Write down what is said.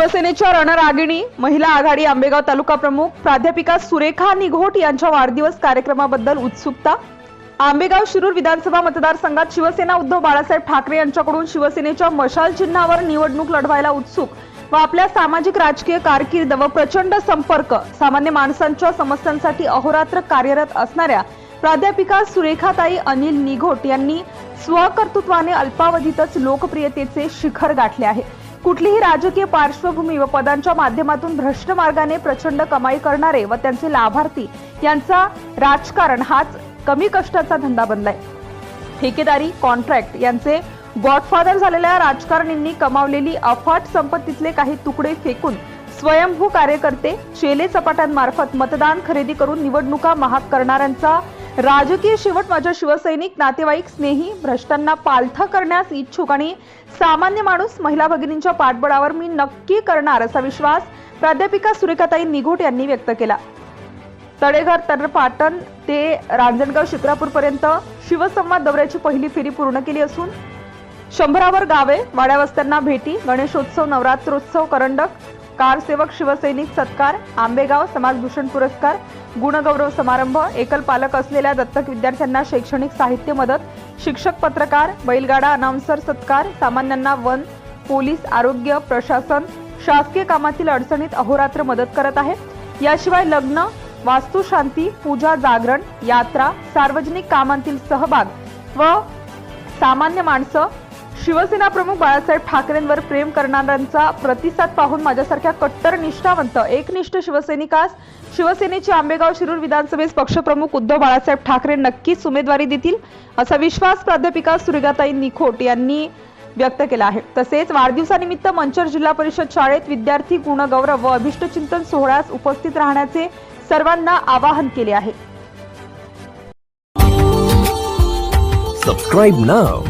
शिवसेनेच्या रणरागिणी महिला आघाडी आंबेगाव तालुका प्रमुख प्राध्यापिका सुरेखा निघोट यांच्या वाढदिवस कार्यक्रमाबद्दल उत्सुकता. आंबेगाव शिरूर विधानसभा मतदारसंघात शिवसेना उद्धव बाळासाहेब ठाकरे यांच्याकडून शिवसेनेच्या मशाल चिन्हावर निवडणूक लढवायला उत्सुक व आपल्या सामाजिक राजकीय कारकीर्द व प्रचंड संपर्क सामान्य माणसांच्या समस्यांसाठी अहोरात्र कार्यरत असणाऱ्या प्राध्यापिका सुरेखाताई अनिल निघोट यांनी स्वकर्तृत्वाने अल्पावधीतच लोकप्रियतेचे शिखर गाठले आहे. कुठलीही राजकीय पार्श्वभूमी व पदांच्या माध्यमातून भ्रष्ट मार्गाने प्रचंड कमाई करणारे व त्यांचे लाभार्थी यांचा राजकारण हाच कमी कष्टाचा धंदा बनलाय. ठेकेदारी कॉन्ट्रॅक्ट यांचे गॉडफादर झालेल्या राजकारणींनी कमावलेली अफाट संपत्तीतले काही तुकडे फेकून स्वयंभू कार्यकर्ते चेले चपाट्यांमार्फत मतदान खरेदी करून निवडणुका महाग करणाऱ्यांचा राजकीय शेवट माझ्या शिवसैनिक नातेवाईक स्नेही भ्रष्टांना पालथा करण्यास इच्छुक आणि सामान्य माणूस महिला भगिनींच्या पाठबळावर मी नक्की करणार असा विश्वास प्राध्यापिका सुरेखाताई निघोट यांनी व्यक्त केला. तळेघर तर पाटण ते रांजणगाव शिक्रापूर पर्यंत शिवसंवाद दौऱ्याची पहिली फेरी पूर्ण केली असून शंभरावर गावे वाड्यावस्त्यांना भेटी गणेशोत्सव नवरात्रोत्सव करंडक कारसेवक शिवसैनिक सत्कार आंबेगाव समाजभूषण पुरस्कार गुणगौरव समारंभ एकल पालक असलेल्या दत्तक विद्यार्थ्यांना शैक्षणिक साहित्य मदत शिक्षक पत्रकार बैलगाडा अनाउन्सर सत्कार सामान्यांना वन पोलीस आरोग्य प्रशासन शासकीय कामातील अडचणीत अहोरात्र मदत करत आहे. याशिवाय लग्न वास्तुशांती पूजा जागरण यात्रा सार्वजनिक कामांतील सहभाग व सामान्य माणसं शिवसेना प्रमुख बाळासाहेब ठाकरेंवर प्रेम करणाऱ्यांचा प्रतिसाद पाहून माझ्यासारख्या कट्टर निष्ठावंत एकनिष्ठ शिवसैनिकास शिवसेनेचे आंबेगाव शिरूर विधानसभेस पक्षप्रमुख उद्धव बाळासाहेब ठाकरे नक्कीच उमेदवारी देतील असा विश्वास प्राध्यापिका सुरेगाताई निखोट यांनी व्यक्त केला आहे. तसेच वाढदिवसानिमित्त मंचर जिल्हा परिषद शाळेत विद्यार्थी गुणगौरव व अभिष्टचिंतन सोहळ्यास उपस्थित राहण्याचे सर्वांना आवाहन केले आहे. Subscribe now